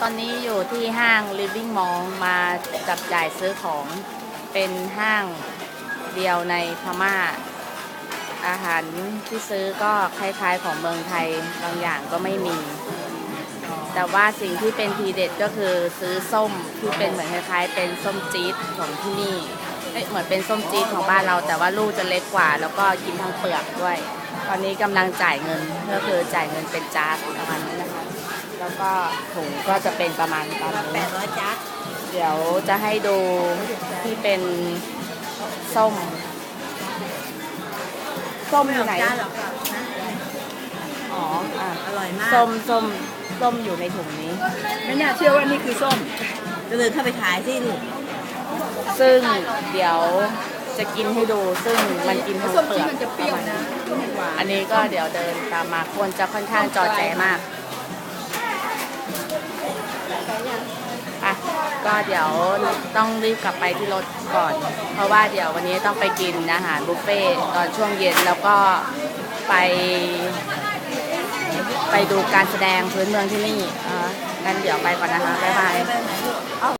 ตอนนี้อยู่ที่ห้าง Living Mall มาจับจ่ายซื้อของเป็นห้างเดียวในพม่า อาหารที่ซื้อก็คล้ายๆของเมืองไทยบางอย่างก็ไม่มี แต่ว่าสิ่งที่เป็นทีเด็ดก็คือซื้อส้มที่เป็นเหมือนคล้ายๆ เป็นส้มจี๊ดของที่นี่เหมือนเป็นส้มจี๊ดของบ้านเรา แต่ว่าลูกจะเล็กกว่า แล้วก็กินทั้งเปลือกด้วย ตอนนี้กำลังจ่ายเงินก็คือจ่ายเงินเป็นจาร์ประมาณนี้นะคะ แล้วก็ถุงก็จะเป็นประมาณตามแปนี้ดร้อยจัดเดี๋ยวจะให้ดูที่เป็นส้ม ส้มอยู่ไหนจานหรอกค่ะนะอ๋ออะอร่อยมากส้มส้มส้มอยู่ในถุงนี้ ไม่น่าเชื่อว่านี่คือส้มก็เลยเข้าไปขายสิลูกซึ่งเดี๋ยวจะกินให้ดู ซึ่งมันกินทั้งเปลือกอันนี้ก็เดี๋ยวเดินตามมาคนจะค่อนข้างจอแจมากอะ ก็เดี๋ยวต้องรีบกลับไปที่รถก่อน เพราะว่าเดี๋ยววันนี้ต้องไปกินอาหารบุฟเฟ่ต์ตอนช่วงเย็นแล้วก็ไป ไปดูการแสดงพื้นเมืองที่นี่อะงั้นเดี๋ยวไปก่อนนะคะบ๊ายบาย